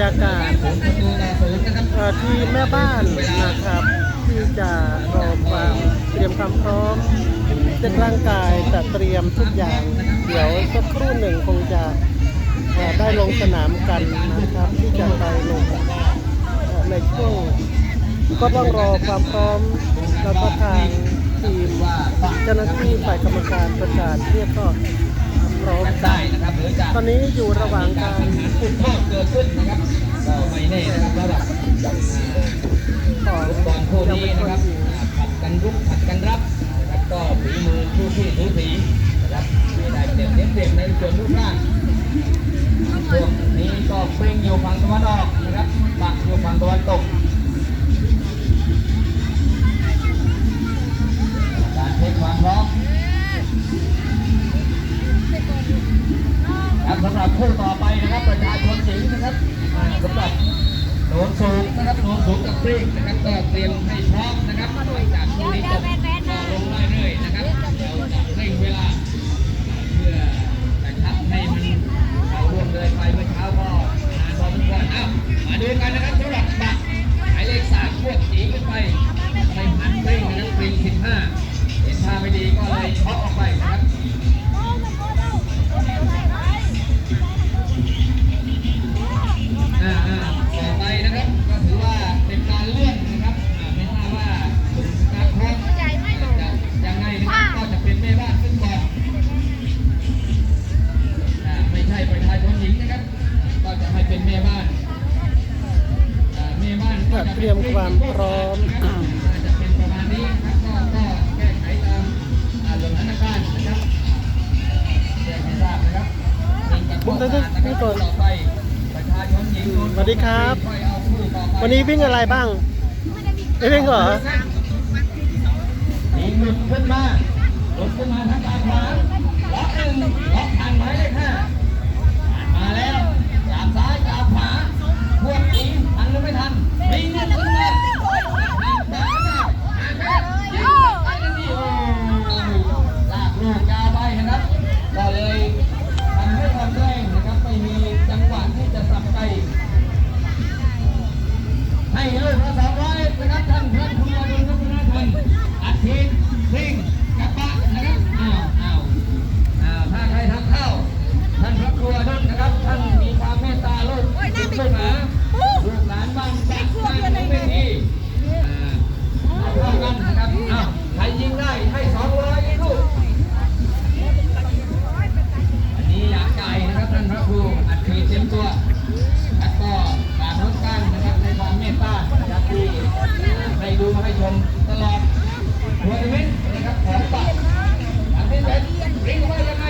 ยากาศทีมแม่บ้านนะครับ ที่จะรอความเตรียมความพร้อมเช็ดร่างกายจัดเตรียมทุกอย่าง เดี๋ยวสักครู่หนึ่งคงจะได้ลงสนามกันนะครับ ที่จะไปลงในช่วงก็ต้องรอความพร้อมแล้วก็ทางทีมเจ้าหน้าที่ฝ่ายกรรมการประกาศเรียกก็ พร้อมได้นะครับหรือจะตอนนี้อยู่ระหว่างการจุดโทษเกิดขึ้นนะครับก็ไม่แน่นะครับระดับของบอลคู่นี้นะครับผัดกันรุกผัดกันรับนะครับก็ฝีมือคู่ขี้สูสีนะครับไม่ได้เต็มเต็มในส่วนรูปร่างช่วงนี้ก็เป่งอยู่ฝั่งตะวันออกนะครับปักอยู่ฝั่งตะวันตก คู่ต่อไปนะครับประชาชนหญิงนะครับสำหรับโหนนสูงนะครับโหนนสูงกับปรีกนะครับก็เตรียมให้พร้อมนะครับหลังจากคู่นี้ตกลงเรื่อยๆนะครับเดี๋ยวจะเร่งเวลา แจ้งให้ทราบนะครับเป็นกับข้อความนะครับต่อไปประชาชนหญิงสวัสดีครับ วันนี้วิ่งอะไรบ้างไม่วิ่งเหรอยิงหลุดขึ้นมาหลุดขึ้นมาทางการขวาล็อกหนึ่งล็อกทางหมายเลขห้าผ่านมาแล้วจากซ้ายจากขวา ให้ลูกละสองร้อยนะครับท่านท่านคุณมาดูครับคุณผู้ชมอัดฉีดวิ่ ดูให้ชมตลอดทัวร์นาเมนนะครับของบัตรอันนี้เป็นริ้งไว้ยังไง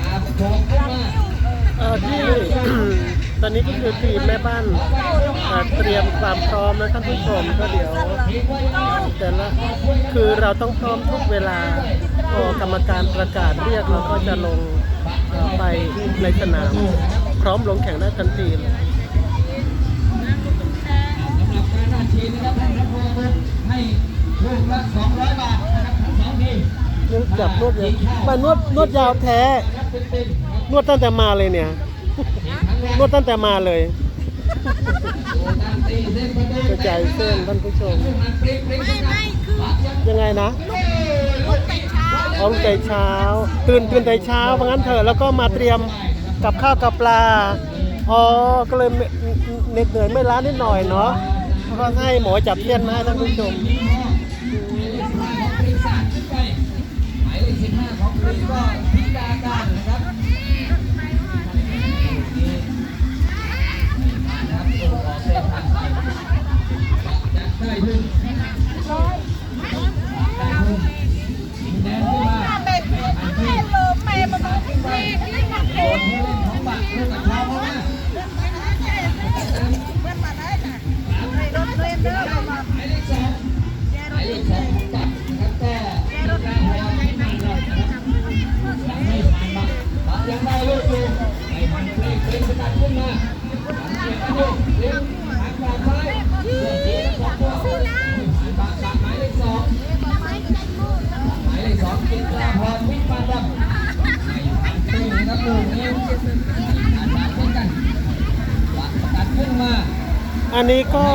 อาโฉบเข้ามาเอ่อที่ตอนนี้ก็คือทีมแม่บ้านเอ่อเตรียมความพร้อมนะท่านผู้ชมก็เดี๋ยวแต่ละคือเราต้องพร้อมทุกเวลาพอกรรมการประกาศเรียกเราก็จะลงเอ่อไปในสนาม พร้อมลงแข่งได้ทันทีเลย จับนวดยาวมานวดนวดยาวแท้นะครับเต็มๆนวดตั้งแต่มาเลยเนี่ย นวดตั้งแต่มาเลยกระจายเส้นท่านผู้ชม ไม่ไม่คือยังไงนะลูกแต่เช้าเอาแต่เช้า ตื่นตื่นแต่เช้าเพราะงั้นเถอะแล้วก็มาเตรียมกับข้าวกับปลา อ๋อ ก็เลยเหน็ดเหนื่อยไม่ล้านิดหน่อยเนาะแล้วก็ให้หมอจับเทียนมาให้ท่านผู้ชม หมายเลขสิบห้าของคริสก็พิการการนะครับนะครับส่งออกเส้นทางไปจะได้ทุน จิตรพรพิพัฒน์ตีนักลูกนี้ตัดขึ้นกันตัดขึ้นมาอันนี้ก็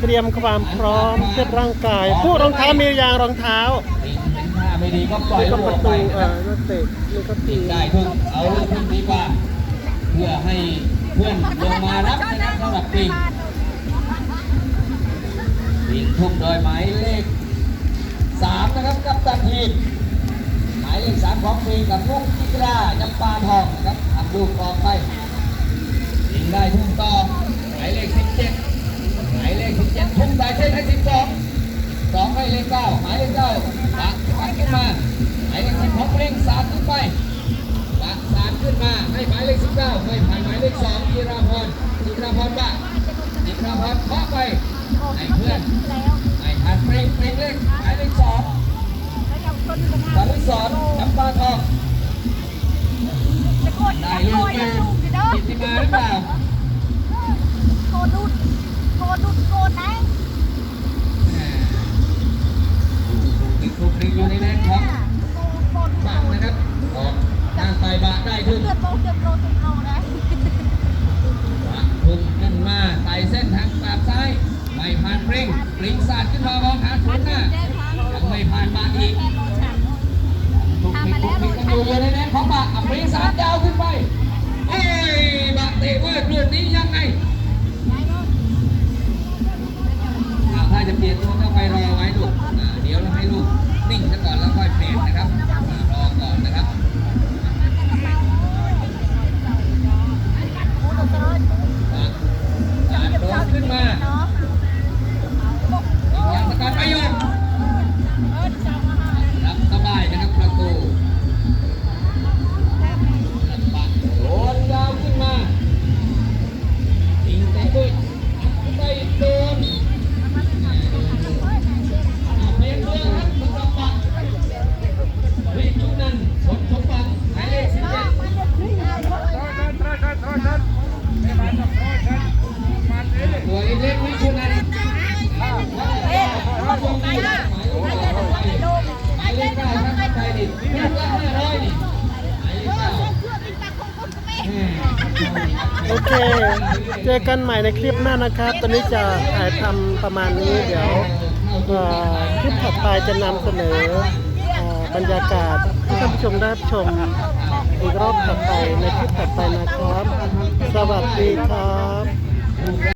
เตรียมความพร้อมเทียบร่างกาย ผู้รองเท้ามียางรองเท้าไม่ดีก็ปล่อยลูกประตูเออลูตะลูกก็ตีได้ทุกเอาลูกทุกนี้ป่ะเพื่อให้เพื่อนลงมารับนะครับสำหรับปิงปิงทุ่มโดยหมายเลขสามนะครับกับตันทีมายเลขสามของปิงกับลูกจิกราจำปาทองนะครับทำลูกออกไปปิงได้ทุ่มต่อหมายเลขสิบเจ็ดหมายเลขสิบเจ็ดทุ่มได้เส้นให้สิบสองสองให้เลขเก้าหมายเลขเก้าปักปักขึ้นมาหมายเลขสิบหกเร่งสาดขึ้นไปปักสารขึ้นมาให้หมายเลข19ไม่ผ่านหมายเลข2จีราพรจีราพรบ้าจีราพรเคาะไปให้เพื่อนให้ผ่านเปรงเปรงเลขหมายเลข2 สารุสอนจำปลาทองได้ลูกมาจิตติมาหรือเปล่าแหม่อีกครูหนึ่งอยู่ในแดนของบังนะครับออกทางไปบะได้ขึ้นบะพุ่งขึ้นมาไต่เส้นทางปากซ้ายไม่ผ่านปริงปริงสาดขึ้นมามองหาศูนย์หน้ายังไม่ผ่านบาอีก ทุกทีทุกทีกันอยู่อยู่ในแดนของบาอะปริงสาดยาวขึ้นไป โอเค เจอกันใหม่ในคลิปหน้านะครับ ตอนนี้จะถ่ายทำประมาณนี้ เดี๋ยวคลิปถัดไปจะนำเสนอบรรยากาศให้ท่านผู้ชมได้ชมอีกรอบถัดไปในคลิปถัดไปนะครับ สวัสดีครับ